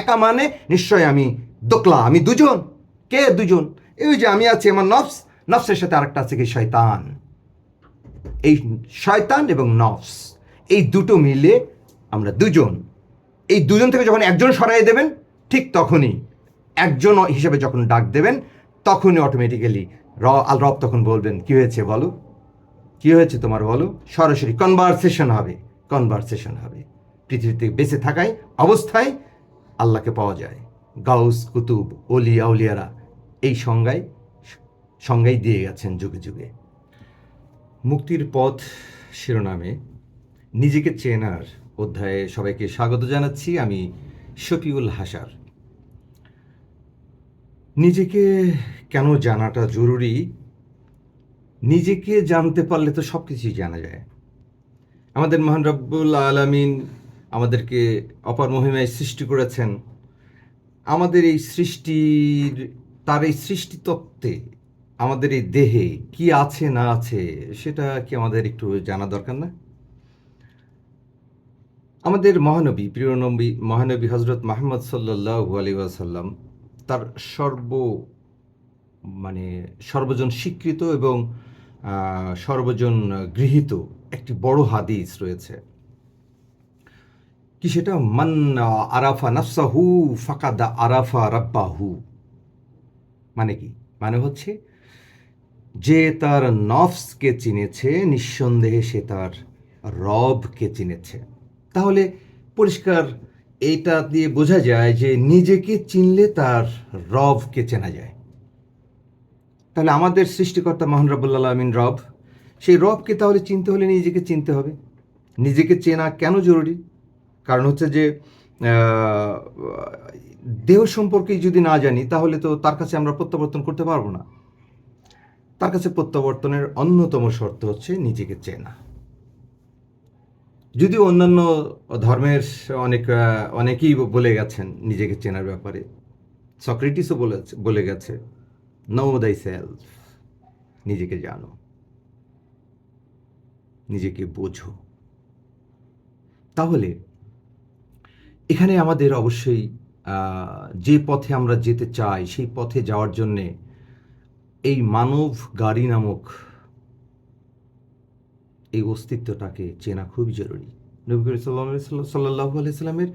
একা মানে নিশ্চয় আমি দোকলা, আমি দুজন। কে দুজন? এই যে আমি আছি আমার নফস, নফসের সাথে আরেকটা আছে কি? শয়তান। এই শয়তান এবং নফস, এই দুটো মিলে আমরা দুজন। এই দুজন থেকে যখন একজন সরাই দেবেন, ঠিক তখনই একজন হিসেবে যখন ডাক দেবেন, তখনই অটোমেটিক্যালি র আল রব তখন বলবেন, কি হয়েছে বলো? কি হয়েছে তোমার বলো? সরাসরি কনভারসেশন হবে কনভারসেশন হবে। পৃথিবীতে বেঁচে থাকায়, অবস্থায় আল্লাহকে পাওয়া যায়। গাউস, কুতুব অলি আউলিয়ারা এই সংজ্ঞায় সংজ্ঞায় দিয়ে গেছেন যুগে যুগে। মুক্তির পথ শিরোনামে নিজেকে চেনার অধ্যায়ে সবাইকে স্বাগত জানাচ্ছি আমি শফিউল হাসার। নিজেকে কেন জানাটা জরুরি? নিজেকে জানতে পারলে তো সব কিছুই জানা যায়। আমাদের মহান রব্বুল আলমিন আমাদেরকে অপার মহিমায় সৃষ্টি করেছেন। আমাদের এই সৃষ্টির, তার এই সৃষ্টি তত্ত্বে আমাদের এই দেহে কি আছে না আছে, সেটা কি আমাদের একটু জানা দরকার না? আমাদের মহানবী, প্রিয় নবী, মহানবী হজরত মাহমদ সাল্লাহ আলী ওয়াসাল্লাম তার সর্ব মানে সর্বজন স্বীকৃত এবং সর্বজন গৃহীত একটি বড় হাদিস রয়েছে। কি সেটা? মান আরাফা নাফসাহু ফাকাদা আরাফা রাব্বাহু। মানে কি? মানে হচ্ছে যে তার নফসকে চিনেছে, নিঃসন্দেহে সে তার রবকে চিনেছে। তাহলে পরিষ্কার এইটা দিয়ে বোঝা যায় যে নিজেকে চিনলে তার রবকে চেনা যায়। তাহলে আমাদের সৃষ্টিকর্তা মহান রব্বুল্লা আমিন রব, সেই রবকে তাহলে চিনতে হলে নিজেকে চিনতে হবে। নিজেকে চেনা কেন জরুরি? কারণ হচ্ছে যে দেহ সম্পর্কে যদি না জানি, তাহলে তো তার কাছে আমরা প্রত্যাবর্তন করতে পারব না। তার কাছে প্রত্যাবর্তনের অন্যতম শর্ত হচ্ছে নিজেকে চেনা। যদিও অন্যান্য ধর্মের অনেক অনেকেই বলে গেছেন নিজেকে চেনার ব্যাপারে। সক্রেটিসও বলে বলে গেছে নো দাই সেলফ নিজেকে জানো। নিজেকে বোঝো। তাহলে এখানে আমাদের অবশ্যই যে পথে আমরা যেতে চাই, সেই পথে যাওয়ার জন্যে এই মানব গাড়ি নামক এই অস্তিত্বটাকে চেনা খুবই জরুরি। নবী সাল্লাহ আলাইসাল্লামের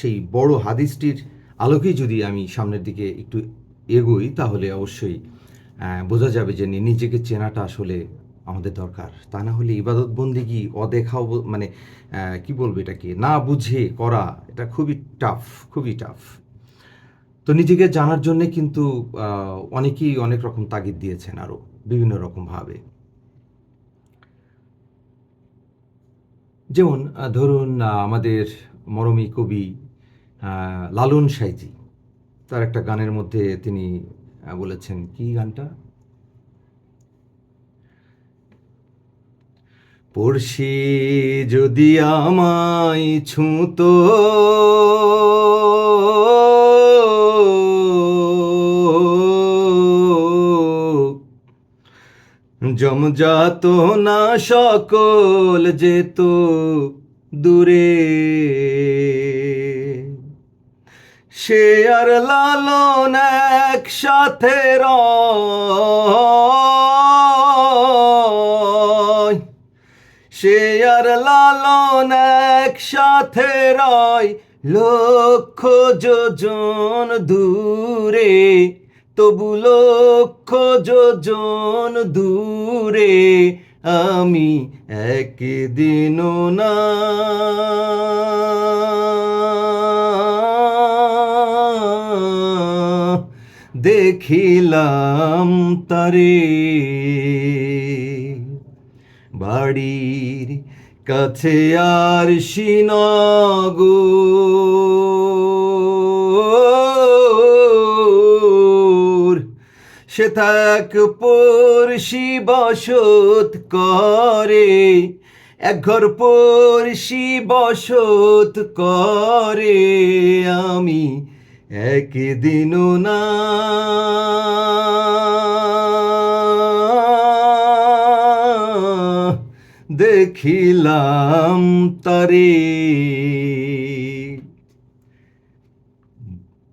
সেই বড় হাদিসটির আলোকেই যদি আমি সামনের দিকে একটু এগোই, তাহলে অবশ্যই বোঝা যাবে যে নিজেকে চেনাটা আসলে আমাদের দরকার। তা না হলে ইবাদত বন্দিগি অদেখাও মানে কি বলব এটাকে? না বুঝে করা, এটা খুবই টাফ খুবই টাফ তো নিজেকে জানার জন্য কিন্তু অনেকেই অনেক রকম তাগিদ দিয়েছেন আরও বিভিন্ন রকমভাবে যেমন ধরুন আমাদের মরমী কবি লালন সাইজি, তার একটা গানের মধ্যে তিনি বলেছেন, কি গানটা? পড়শি যদি আমায় ছুঁতো। জমজাত না সকল যেত দূরে। সে আর লালন একসাথে রয়। আর লালন একসাথে রয়। লক্ষ যোজন দূরে, তবু লক্ষ যোজন দূরে, আমি একদিনও না। দেখিলাম তারে, বাড়ির কাছে আর শ্রীনগর সে থাক পড়শি বসত করে, এক ঘর পড়শি বসত করে, আমি একদিনও না। দেখিলাম তারে।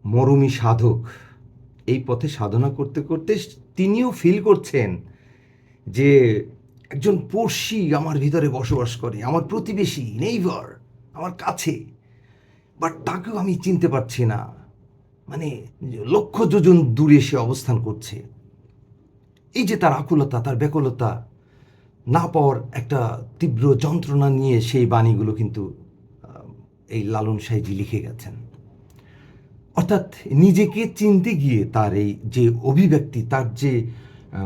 মরুমি সাধক, এই পথে সাধনা করতে করতে তিনিও ফিল করছেন যে একজন পড়শি আমার ভিতরে বসবাস করে, আমার প্রতিবেশী নেইভার আমার কাছে। বাট তাকেও আমি চিনতে পারছি না। মানে লক্ষ যোজন দূরে সে অবস্থান করছে। এই যে তার আকুলতা, তার ব্যাকুলতা না পাওয়ার একটা তীব্র যন্ত্রণা নিয়ে সেই বাণীগুলো কিন্তু এই লালন সাহেজি লিখে গেছেন। অর্থাৎ নিজেকে চিনতে গিয়ে তার এই যে অভিব্যক্তি, তার যে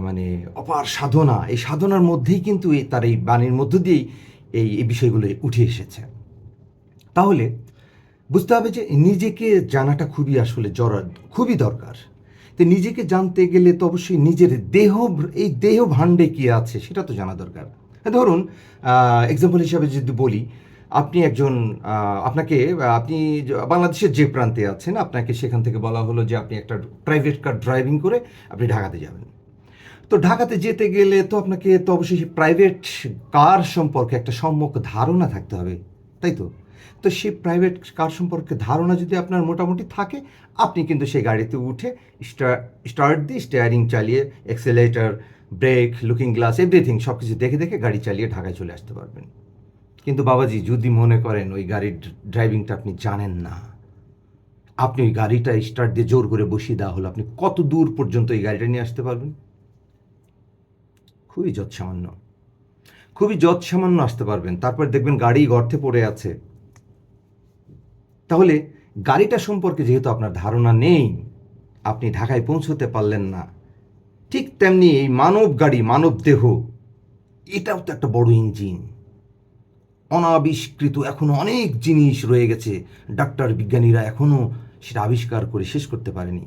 মানে অপার সাধনা, এই সাধনার মধ্যেই কিন্তু তার এই বাণীর মধ্য দিয়েই এই এই বিষয়গুলো উঠে এসেছে। তাহলে বুঝতে হবে যে নিজেকে জানাটা খুবই আসলে জরা খুবই দরকার। তো নিজেকে জানতে গেলে তো অবশ্যই নিজের দেহ, এই দেহ ভাণ্ডে কী আছে সেটা তো জানা দরকার। ধরুন এক্সাম্পল হিসাবে যদি বলি, আপনি একজন আপনাকে, আপনি বাংলাদেশের যে প্রান্তে আছেন, আপনাকে সেখান থেকে বলা হলো যে আপনি একটা প্রাইভেট কার ড্রাইভিং করে আপনি ঢাকাতে যাবেন। তো ঢাকাতে যেতে গেলে তো আপনাকে তো অবশ্যই প্রাইভেট কার সম্পর্কে একটা সম্যক ধারণা থাকতে হবে, তাই তো? তো সেই প্রাইভেট কার সম্পর্কে ধারণা যদি আপনার মোটামুটি থাকে, আপনি কিন্তু সেই গাড়িতে উঠে স্টার্ট দিয়ে স্টিয়ারিং চালিয়ে accelerator brake looking glass everything সব কিছু দেখে দেখে গাড়ি চালিয়ে ঢাকায় চলে আসতে পারবেন। কিন্তু বাবাজি, যদি মনে করেন ওই গাড়ির ড্রাইভিংটা আপনি জানেন না, আপনি ওই গাড়িটা স্টার্ট দিয়ে জোর করে বসিয়ে দেওয়া হলো, আপনি কত দূর পর্যন্ত এই গাড়িটা নিয়ে আসতে পারবেন? খুবই যৎসামান্য। খুবই যৎসামান্য আসতে পারবেন। তারপর দেখবেন গাড়ি গর্তে পড়ে আছে। তাহলে গাড়িটা সম্পর্কে যেহেতু আপনার ধারণা নেই, আপনি ঢাকায় পৌঁছতে পারলেন না। ঠিক তেমনি এই মানব গাড়ি, মানব দেহ, এটাও তো একটা বড় ইঞ্জিন। অনাবিষ্কৃত এখনও অনেক জিনিস রয়ে গেছে, ডাক্তার বিজ্ঞানীরা এখনও সেটা আবিষ্কার করে শেষ করতে পারেনি।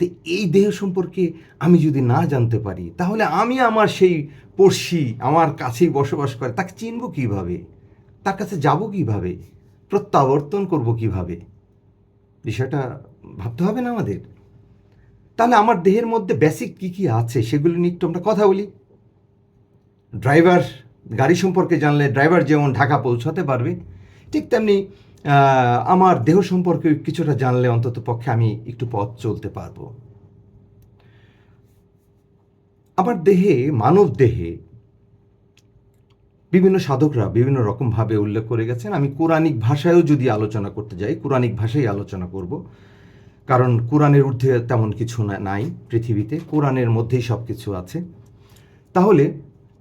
তো এই দেহ সম্পর্কে আমি যদি না জানতে পারি, তাহলে আমি আমার সেই পড়শি আমার কাছেই বসবাস করে, তাকে চিনব কীভাবে? তার কাছে যাব কীভাবে? প্রত্যাবর্তন করব কীভাবে? বিষয়টা ভাবতে হবে না আমাদের। তাহলে আমার দেহের মধ্যে বেসিক কী কী আছে সেগুলো নিয়ে একটু আমরা কথা বলি। ড্রাইভার গাড়ি সম্পর্কে জানলে ড্রাইভার যেমন ঢাকা পৌঁছাতে পারবে, ঠিক তেমনি আমার দেহ সম্পর্কে কিছুটা জানলে অন্তত পক্ষে আমি একটু পথ চলতে পারব। আমার দেহে, মানব দেহে বিভিন্ন সাধকরা বিভিন্ন রকমভাবে উল্লেখ করে গেছেন। আমি কোরআনিক ভাষায়ও যদি আলোচনা করতে যাই, কোরআনিক ভাষায় আলোচনা করব। কারণ কোরআনের ঊর্ধ্বে তেমন কিছু নাই পৃথিবীতে, কোরআনের মধ্যেই সব কিছু আছে। তাহলে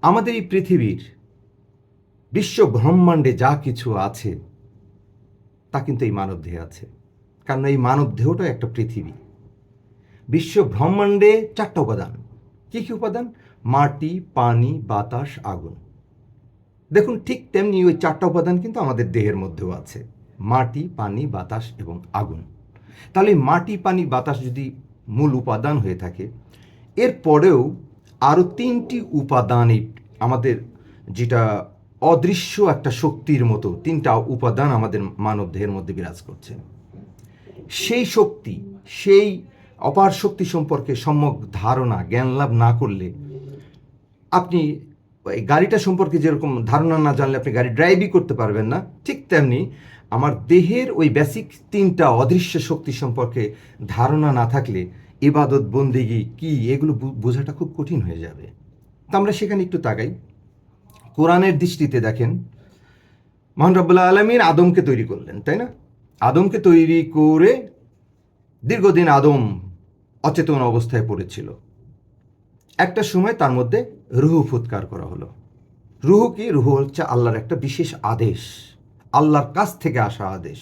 আমাদের এই পৃথিবীর বিশ্ব ব্রহ্মাণ্ডে যা কিছু আছে, তা কিন্তু এই মানব দেহে আছে। কারণ এই মানব দেহটা একটা পৃথিবী। বিশ্ব ব্রহ্মাণ্ডে চারটা উপাদান। কী কী উপাদান? মাটি, পানি, বাতাস, আগুন। দেখুন, ঠিক তেমনি ওই চারটা উপাদান কিন্তু আমাদের দেহের মধ্যেও আছে। মাটি, পানি, বাতাস এবং আগুন। তাহলে মাটি, পানি, বাতাস যদি মূল উপাদান হয়ে থাকে এরপরেও আরও তিনটি উপাদান আমাদের যেটা অদৃশ্য একটা শক্তির মতো তিনটা উপাদান আমাদের মানব দেহের মধ্যে বিরাজ করছে। সেই শক্তি, সেই অপার শক্তি সম্পর্কে সম্যক ধারণা, জ্ঞান লাভ না করলে আপনি এই গাড়িটা সম্পর্কে যেরকম ধারণা না জানলে আপনি গাড়ি ড্রাইভই করতে পারবেন না, ঠিক তেমনি আমার দেহের ওই বেসিক তিনটা অদৃশ্য শক্তি সম্পর্কে ধারণা না থাকলে ইবাদত, বন্দিগি, কি, এগুলো বোঝাটা খুব কঠিন হয়ে যাবে। তা আমরা সেখানে একটু তাকাই। কোরআনের দৃষ্টিতে দেখেন, মহান রব্বুল্লাহ আলমিন আদমকে তৈরি করলেন, তাই না? আদমকে তৈরি করে দীর্ঘদিন আদম অচেতন অবস্থায় পড়েছিল। একটা সময় তার মধ্যে রুহু ফুৎকার করা হলো। রুহু কি? রুহু হচ্ছে আল্লাহর একটা বিশেষ আদেশ। আল্লাহর কাছ থেকে আসা আদেশ।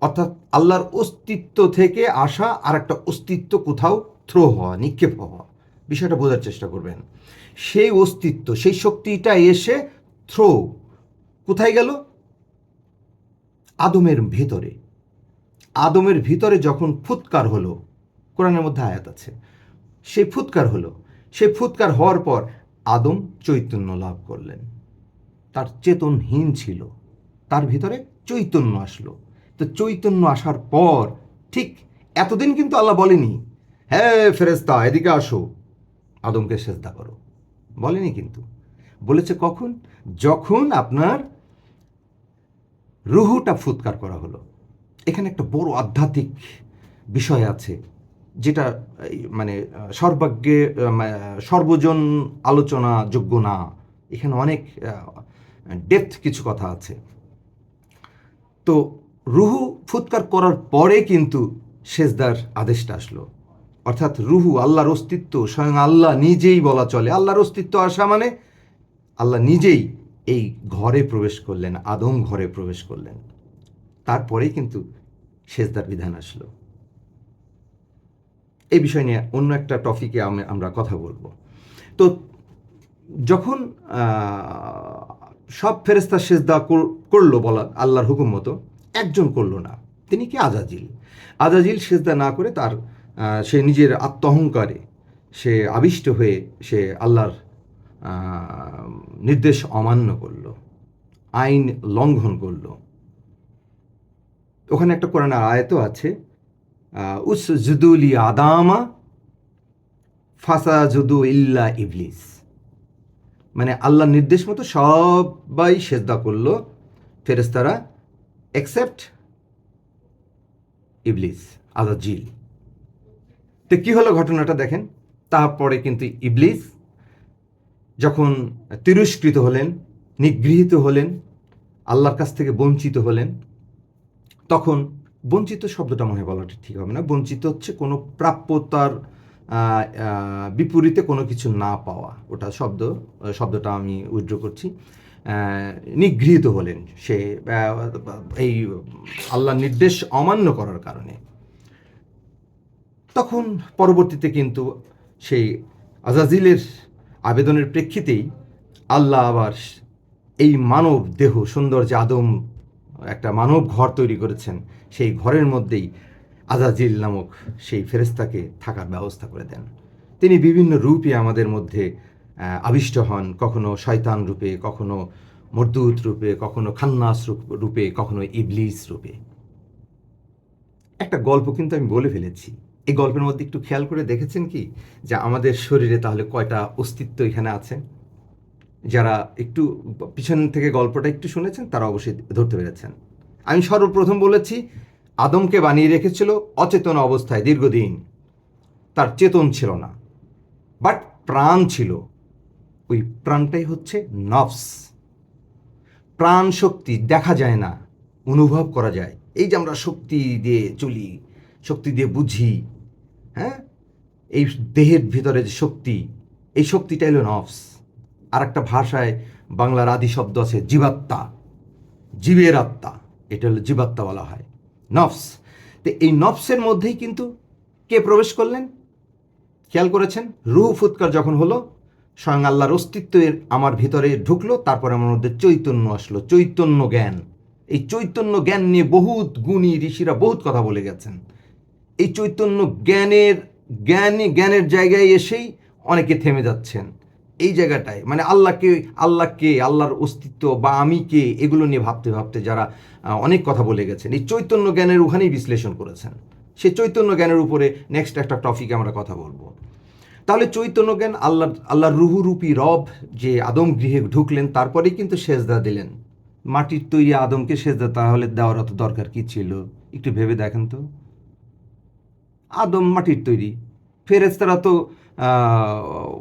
অর্থাৎ আল্লাহর অস্তিত্ব থেকে আসা আর একটা অস্তিত্ব কোথাও থ্রো হওয়া, নিক্ষেপ হওয়া। বিষয়টা বোঝার চেষ্টা করবেন। সেই অস্তিত্ব, সেই শক্তিটা এসে থ্রো কোথায় গেল? আদমের ভেতরে। আদমের ভিতরে যখন ফুৎকার হলো, কোরআনের মধ্যে আয়াত আছে, সেই ফুৎকার হলো। সেই ফুৎকার হওয়ার পর আদম চৈতন্য লাভ করলেন। তার চেতনহীন ছিল। তার ভিতরে চৈতন্য আসলো। তো চৈতন্য আসার পর ঠিক এতদিন কিন্তু আল্লাহ বলেনি হ্যাঁ ফেরেস্তা এদিকে আসো। আদমকে সেজদা করো। বলেনি কিন্তু। বলেছে কখন? যখন আপনার রুহুটা ফুৎকার করা হলো। এখানে একটা বড় আধ্যাত্মিক বিষয় আছে। যেটা মানে সর্বাগ্যে সর্বজন আলোচনা যোগ্য না। এখানে অনেক ডেপথ কিছু কথা আছে। তো রুহু ফুৎকার করার পরে কিন্তু সেজদার আদেশটা আসলো। অর্থাৎ রুহু আল্লাহর অস্তিত্ব, স্বয়ং আল্লাহ নিজেই বলা চলে। আল্লাহর অস্তিত্ব আসা মানে আল্লাহ নিজেই এই ঘরে প্রবেশ করলেন, আদম ঘরে প্রবেশ করলেন। তারপরেই কিন্তু সেজদার বিধান আসলো। এই বিষয় নিয়ে অন্য একটা টপিকে আমি- আমরা কথা বলব। তো যখন সব ফেরেস্তা সেজদা করল বলা, আল্লাহর হুকুম মতো, একজন করল না। তিনি কি আজাজিল? আজাজিল সেজদা না করে তার সে নিজের আত্মহংকারে সে আবিষ্ট হয়ে সে আল্লাহর নির্দেশ অমান্য করল, আইন লঙ্ঘন করল। ওখানে একটা কোরআনের আয়তও আছে উস জুদুলি আদামা, ফাসা জুদু ইল্লা ইবলিস। মানে আল্লাহর নির্দেশ মতো সবাই সেজদা করল ফেরেস্তারা এক্সেপ্ট ইবলিস, আজাজিল। তো কি হলো ঘটনাটা দেখেন? তারপরে কিন্তু ইবলিস যখন তিরস্কৃত হলেন, নিগৃহীত হলেন, আল্লাহর কাছ থেকে বঞ্চিত হলেন, তখন বঞ্চিত শব্দটা মনে হয় বলাটা ঠিক হবে না। বঞ্চিত হচ্ছে কোনো প্রাপ্যতার বিপরীতে কোনো কিছু না পাওয়া। ওটা শব্দ, শব্দটা আমি উইথড্র করছি। নিগৃহীত হলেন সে এই আল্লাহর নির্দেশ অমান্য করার কারণে। তখন পরবর্তীতে কিন্তু সেই আজাজিলের আবেদনের প্রেক্ষিতেই আল্লাহ আবার এই মানব দেহ সুন্দর যে আদম একটা মানব ঘর তৈরি করেছেন, সেই ঘরের মধ্যেই আজাজিল নামক সেই ফেরেস্তাকে থাকার ব্যবস্থা করে দেন। তিনি বিভিন্ন রূপে আমাদের মধ্যে আবিষ্ট হন, কখনো শয়তান রূপে, কখনো মর্দুত রূপে, কখনো খান্নাস রূপ- কখনো ইবলিস রূপে। একটা গল্প কিন্তু আমি বলে ফেলেছি। এই গল্পের মধ্যে একটু খেয়াল করে দেখেছেন কি? যে আমাদের শরীরে তাহলে কয়টা অস্তিত্ব এখানে আছে? যারা একটু পিছন থেকে গল্পটা একটু শুনেছেন, তারা অবশ্যই ধরতে পেরেছেন। আমি সর্বপ্রথম বলেছি, আদমকে বানিয়ে রেখেছিল অচেতন অবস্থায় দীর্ঘদিন। তার চেতন ছিল না, বাট প্রাণ ছিল। ওই প্রাণটাই হচ্ছে নফস। প্রাণ শক্তি দেখা যায় না, অনুভব করা যায়। এই যে আমরা শক্তি দিয়ে চলি, শক্তি দিয়ে বুঝি হ্যাঁ? এই দেহের ভিতরে যে শক্তি, এই শক্তিটা হলো নফস। আর একটা ভাষায় বাংলার আদি শব্দ আছে জীবাত্মা, জীবের আত্মা। এটা হলো জীবাত্মা বলা হয়। নফস। তো এই নফসের মধ্যেই কিন্তু কে প্রবেশ করলেন? খেয়াল করেছেন? রুহ ফুৎকার যখন হলো, স্বয়ং আল্লাহর অস্তিত্বের আমার ভিতরে ঢুকলো, তারপর আমার মধ্যে চৈতন্য আসলো, চৈতন্য জ্ঞান। এই চৈতন্য জ্ঞান নিয়ে বহুত গুণী ঋষিরা বহুত কথা বলে গেছেন। এই চৈতন্য জ্ঞানের, জ্ঞানী জ্ঞানের জায়গায় এসেই অনেকে থেমে যাচ্ছেন। এই জায়গাটায় মানে আল্লাহকে আল্লাহকে, আল্লাহর অস্তিত্ব বা আমি কে, এগুলো নিয়ে ভাবতে ভাবতে যারা অনেক কথা বলে গেছেন, এই চৈতন্য জ্ঞানের ওখানেই বিশ্লেষণ করেছেন। সে চৈতন্য জ্ঞানের উপরে নেক্সট একটা টপিকে আমরা কথা বলব। তাহলে চৈতন্য জ্ঞান আল্লাহ, আল্লাহর রুহুরূপী রব যে আদম গৃহে ঢুকলেন, তারপরেই কিন্তু সেজদা দিলেন। মাটির তৈরি আদমকে সেজদা তাহলে দেওয়ার অত দরকার কি ছিল? একটু ভেবে দেখেন তো। আদম মাটির তৈরি। ফেরেস্তারা তো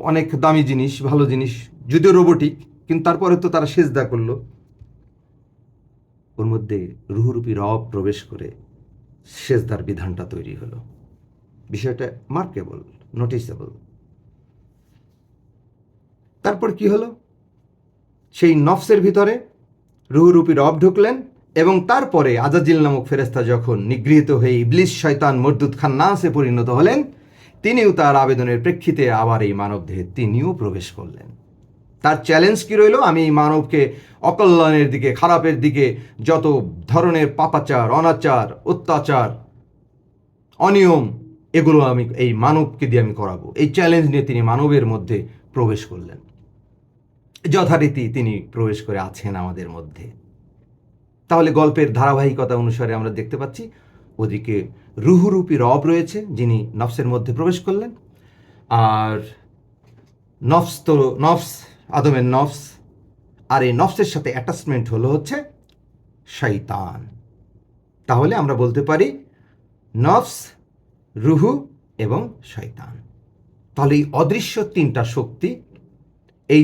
অনেক দামি জিনিস, ভালো জিনিস, যদিও রোবোটিক কিন্তু তারপরে তো তারা সেজদা করল। ওর মধ্যে রুহুরূপী রব প্রবেশ করে সেজদার বিধানটা তৈরি হলো। বিষয়টা মার্কেবল নোটিসেবল তারপর কি হলো? সেই নফসের ভিতরে রুহুরূপী রব ঢুকলেন এবং তারপরে আজাজিল নামক ফেরেস্তা যখন নিগৃহীত হয়ে ইবলিস, শয়তান, মরদুদ খান নাসে পরিণত হলেন তিনিও তার আবেদনের প্রেক্ষিতে আবার এই মানবদেহে তিনিও প্রবেশ করলেন। তার চ্যালেঞ্জ কি রইল? আমি এই মানবকে অকল্যাণের দিকে, খারাপের দিকে, যত ধরনের পাপাচার, অনাচার, অত্যাচার, অনিয়ম, এগুলো আমি এই মানবকে দিয়ে আমি করাবো। এই চ্যালেঞ্জ নিয়ে তিনি মানবের মধ্যে প্রবেশ করলেন। যথারীতি তিনি প্রবেশ করে আছেন আমাদের মধ্যে। তাহলে গল্পের ধারাবাহিকতা অনুসারে আমরা দেখতে পাচ্ছি ওদিকে রুহুরূপী রব রয়েছে, যিনি নফসের মধ্যে প্রবেশ করলেন। আর নফস তো, নফস, আদমের নফস, আর এই নফসের সাথে অ্যাটাচমেন্ট হলো হচ্ছে শৈতান তাহলে আমরা বলতে পারি নফস, রুহু এবং শয়তান। তাহলে এই অদৃশ্য তিনটা শক্তি, এই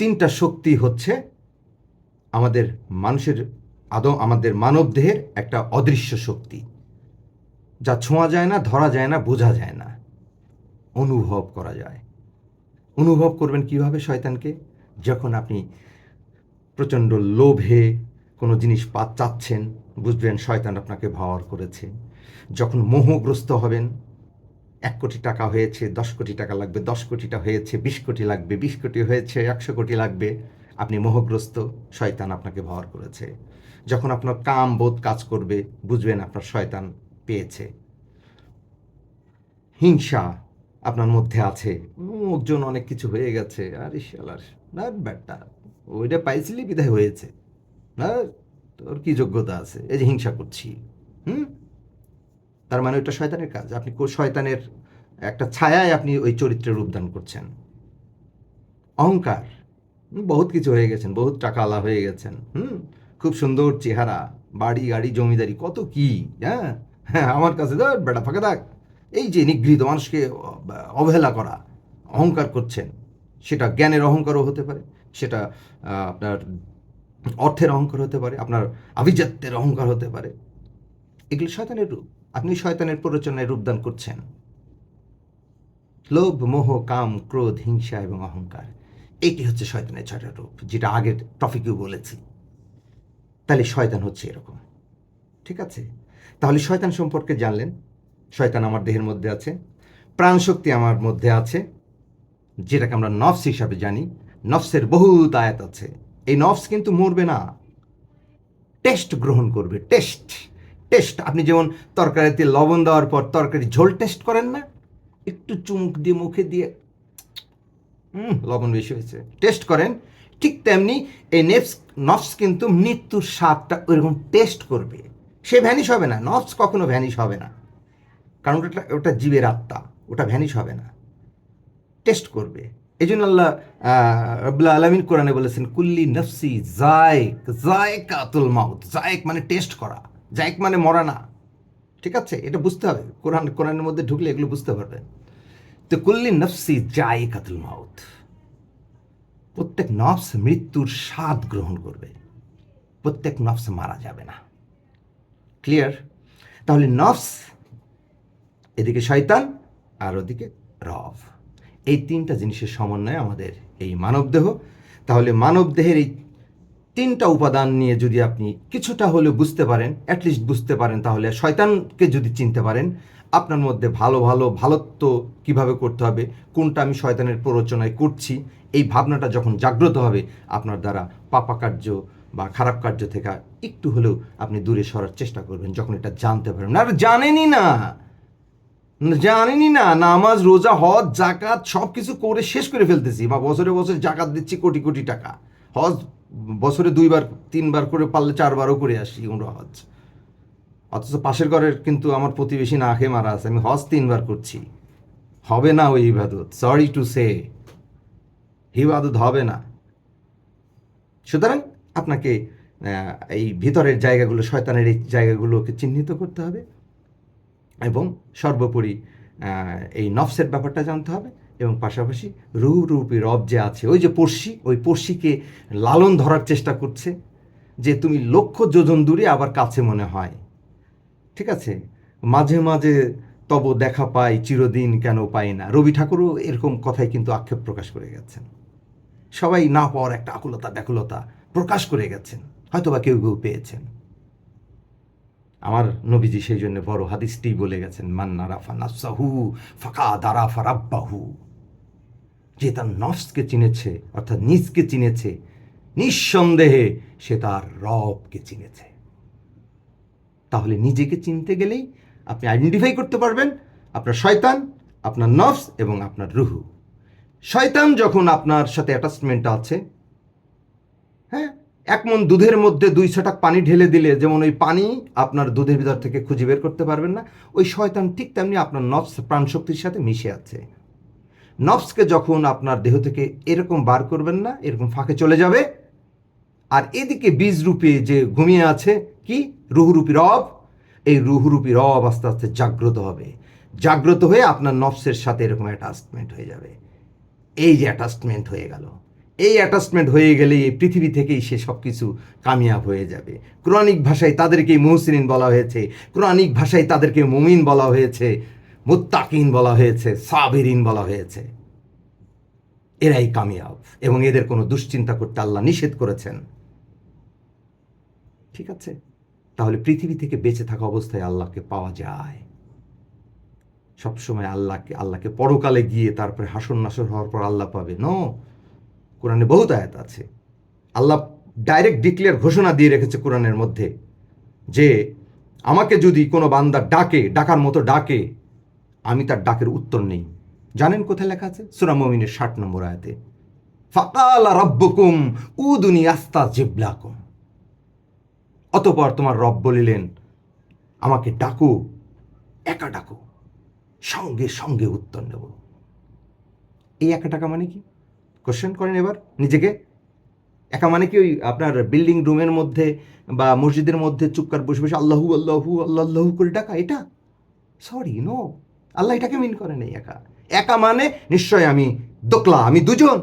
তিনটা শক্তি হচ্ছে আমাদের মানুষের আদৌ আমাদের মানব দেহের একটা অদৃশ্য শক্তি। যা ছোঁয়া যায় না, ধরা যায় না, বোঝা যায় না। অনুভব করা যায়। অনুভব করবেন কীভাবে শয়তানকে? যখন আপনি প্রচণ্ড লোভে কোনো জিনিস পা চাচ্ছেন, বুঝবেন শয়তান আপনাকে ভাওয়ার করেছে। যখন মোহগ্রস্ত হবেন, এক কোটি টাকা হয়েছে, দশ কোটি টাকা লাগবে, দশ কোটিটা হয়েছে, বিশ কোটি লাগবে, বিশ কোটি হয়েছে, একশো কোটি লাগবে, আপনি মোহগ্রস্ত, শয়তান আপনাকে ভাওয়ার করেছে। যখন আপনার কাম বোধ কাজ করবে, বুঝবেন আপনার শয়তান পেয়েছে। হিংসা আপনার মধ্যে আছে। লোকজন অনেক কিছু হয়ে গেছে। আরে শালার, না ব্যাটটা ওইটা পাইছিলি বিদায় হয়েছে। না, তোর কি যোগ্যতা আছে? এই যে হিংসা করছি, হুম? তার মানে ওইটা শয়তানের কাজ। আপনি শয়তানের একটা ছায়ায় আপনি ওই চরিত্রে রূপদান করছেন। অহংকার বহুত কিছু হয়ে গেছেন, বহুত টাকা আলা হয়ে গেছেন, হুম? খুব সুন্দর চেহারা, বাড়ি, গাড়ি, জমিদারি, কত কি হ্যাঁ? হ্যাঁ আমার কাছে ধর, বেটা, ফাঁকা থাক। এই যে নিগৃহীত মানুষকে অবহেলা করা, অহংকার করছেন, সেটা জ্ঞানের অহংকারও হতে পারে, সেটা আপনার অর্থের অহংকার হতে পারে, আপনার আভিজাত্যের অহংকার হতে পারে। এগুলো শয়তানের রূপ। আপনি শয়তানের প্ররোচনায় রূপদান করছেন। লোভ, মোহ, কাম, ক্রোধ, হিংসা এবং অহংকার, এটি হচ্ছে শয়তানের ছয়টা রূপ, যেটা আগের টপিকেও বলেছি। তাহলে শয়তান হচ্ছে এরকম। ঠিক আছে? তাহলে শয়তান সম্পর্কে জানলেন। শয়তান আমার দেহের মধ্যে আছে, প্রাণশক্তি আমার মধ্যে আছে, যেটাকে আমরা নফস হিসাবে জানি। নফসের বহুত আয়াত আছে। এই নফস কিন্তু মরবে না। টেস্ট গ্রহণ করবে, টেস্ট টেস্ট। আপনি যেমন তরকারিতে লবণ দেওয়ার পর তরকারি ঝোল টেস্ট করেন না, একটু চুমুক দিয়ে মুখে দিয়ে হুম লবণ বেশি হয়েছে। টেস্ট করেন, ঠিক তেমনি এই নেফস, নফস কিন্তু মৃত্যুর স্বাদটা ওইরকম টেস্ট করবে। সে ভ্যানিশ হবে না। নফস কখনো ভ্যানিশ হবে না। কারণ ওটা ওটা জীবের আত্মা। ওটা ভ্যানিশ হবে না। টেস্ট করবে। এই জন্য আল্লাহ রবুল্লা আলমিন কোরআনে বলেছেন, কুল্লি নফসি জায়ক জায়েক আতুল মাউত। জায়ক মানে টেস্ট করা। জায়ক মানে মরা না। ঠিক আছে? এটা বুঝতে হবে। কোরআন, কোরআনের মধ্যে ঢুকলে এগুলো বুঝতে পারবেন। তো কুল্লি নফসি জায়েক আতুল মাউত। প্রত্যেক নফস মৃত্যুর স্বাদ গ্রহণ করবে। প্রত্যেক নফস মারা যাবে না। ক্লিয়ার তাহলে নফস, এদিকে শয়তান আর ওদিকে রব। এই তিনটা জিনিসের সমন্বয়ে আমাদের এই মানবদেহ। তাহলে মানবদেহের এই তিনটা উপাদান নিয়ে যদি আপনি কিছুটা হলেও বুঝতে পারেন অ্যাটলিস্ট বুঝতে পারেন, তাহলে শয়তানকে যদি চিনতে পারেন, আপনার মধ্যে ভালো ভালো ভালোত্ব কীভাবে করতে হবে, কোনটা আমি শয়তানের প্ররোচনায় করছি, এই ভাবনাটা যখন জাগ্রত হবে, আপনার দ্বারা পাপা কার্য বা খারাপ কার্য থেকে একটু হলেও আপনি দূরে সরার চেষ্টা করবেন, যখন এটা জানতে পারবেন। আর জানেনই না জানেনই না, নামাজ, রোজা, হজ জাকাত সব কিছু করে শেষ করে ফেলতেছি বা বছরে বছরে জাকাত দিচ্ছি কোটি কোটি টাকা। হজ বছরে দুইবার, তিনবার করে পারলে চারবারও করে আসি উমরা হজ। অথচ পাশের ঘরের কিন্তু আমার প্রতিবেশী না খেয়ে মারা আছে, আমি হজ তিনবার করছি। হবে না ওই ইবাদত সরি টু সে ইবাদত হবে না। সুতরাং আপনাকে এই ভিতরের জায়গাগুলো, শয়তানের এই জায়গাগুলোকে চিহ্নিত করতে হবে এবং সর্বোপরি এই নফসের ব্যাপারটা জানতে হবে এবং পাশাপাশি রূপ রব যে আছে, ওই যে পড়শি, ওই পড়শিকে লালন ধরার চেষ্টা করছে যে তুমি লক্ষ যোজন দূরে আবার কাছে মনে হয়। ঠিক আছে? মাঝে মাঝে তব দেখা পাই, চিরদিন কেন পাই না। রবি ঠাকুরও এরকম কথাই কিন্তু আক্ষেপ প্রকাশ করে গেছেন। সবাই না পাওয়ার একটা আকুলতা ব্যাকুলতা প্রকাশ করে গেছেন হয়তো বা কেউ কেউ পেয়েছেন। আমার নবীজি সেই জন্য বড় হাদিসটি বলে গেছেন মান্না রাফা নাফসাহু ফাঁকা দারা ফারাব্বাহু যে তার নফসকে চিনেছে, অর্থাৎ নিজকে চিনেছে, নিঃসন্দেহে সে তার রবকে চিনেছে। তাহলে নিজেকে চিনতে গেলেই আপনি আইডেন্টিফাই করতে পারবেন, আপনার শয়তান, আপনার নফস এবং আপনার রুহু। শয়তান যখন আপনার সাথে অ্যাটাচমেন্ট আছে হ্যাঁ? এক মন দুধের মধ্যে দুই ছটাক পানি ঢেলে দিলে যেমন ওই পানি আপনার দুধের ভিতর থেকে খুঁজে বের করতে পারবেন না, ওই শয়তান ঠিক তেমনি আপনার নফস, প্রাণশক্তির সাথে মিশে আছে। নফসকে যখন আপনার দেহ থেকে এরকম বার করবেন না, এরকম ফাঁকে চলে যাবে। আর এদিকে বীজ রূপে যে ঘুমিয়ে আছে, কি? রুহুরূপী রব। এই রুহুরূপী রব আস্তে আস্তে জাগ্রত হবে। জাগ্রত হয়ে আপনার নফসের সাথে এরকম অ্যাটাচমেন্ট হয়ে যাবে। এই যে অ্যাটাচমেন্ট হয়ে গেল। এই অ্যাটাচমেন্ট হয়ে গেলে এই পৃথিবী থেকেই সে সব কিছু কামিয়াব হয়ে যাবে। কোরআনিক ভাষায় তাদেরকে মুহসিন বলা হয়েছে। কোরআনিক ভাষায় তাদেরকে মুমিন বলা হয়েছে। মুত্তাকিন বলা হয়েছে। সাবিরিন বলা হয়েছে। এরাই কামিয়াব এবং এদের কোনো দুশ্চিন্তা করতে আল্লাহ নিষেধ করেছেন। ঠিক আছে? তাহলে পৃথিবী থেকে বেঁচে থাকা অবস্থায় আল্লাহকে পাওয়া যায়। সবসময় আল্লাহকে আল্লাহকে পরকালে গিয়ে তারপরে হাসন নাসর হওয়ার পর আল্লাহ পাবে। ন কোরআনে বহুত আয়াত আছে। আল্লাহ ডাইরেক্ট ডিক্লেয়ার ঘোষণা দিয়ে রেখেছে কোরআনের মধ্যে যে আমাকে যদি কোনো বান্দা ডাকে, ডাকার মতো ডাকে, আমি তার ডাকের উত্তর নেই। জানেন কোথায় লেখা আছে? সুরা মমিনের ষাট নম্বর আয়াতে। ফাকাল রব্বকুম উদুনি আস্তা জিবলাকুম অতপর তোমার রব বলিলেন, আমাকে ডাকো, একা ডাকো, সঙ্গে সঙ্গে উত্তর নেব। এই একা টাকা মানে কি? কোশ্চেন করেন এবার। নিজেকে একা মানে কি ওই আপনার বিল্ডিং রুমের মধ্যে বা মসজিদের মধ্যে চুপকার বসে বসে আল্লাহু আল্লাহু, আল্লাহ আল্লাহু করে ডাকা, এটা? সরি নো আল্লাহ এটাকে মিন করে নেই একা। একা মানে নিশ্চয় আমি দোকলা, আমি দুজন।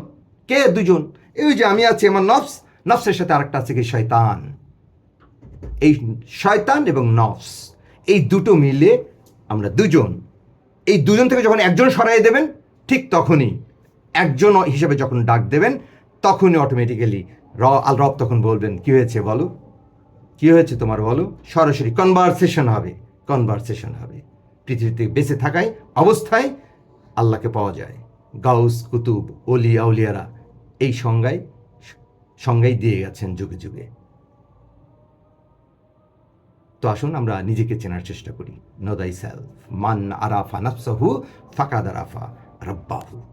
কে দুজন? এই যে আমি আছি আমার নফস, নফসের সাথে আরেকটা আছে কি শয়তান? এই শয়তান এবং নফস, এই দুটো মিলে আমরা দুজন। এই দুজন থেকে যখন একজন সরাই দেবেন, ঠিক তখনই একজন হিসেবে যখন ডাক দেবেন, তখনই অটোমেটিক্যালি র, আল রব তখন বলবেন, কি হয়েছে বলো? কি হয়েছে তোমার বলো? সরাসরি কনভারসেশন হবে কনভারসেশন হবে। পৃথিবীতে বেঁচে থাকায়, অবস্থায় আল্লাহকে পাওয়া যায়। গাউস, কুতুব অলি আউলিয়ারা এই সংজ্ঞায় সংজ্ঞায় দিয়ে গেছেন যুগে যুগে। তো আসুন আমরা নিজেকে চেনার চেষ্টা করি। নদাই সেলফ, মান আরাফা নাফসাহু ফাকাদ আরাফা রব্বাহু।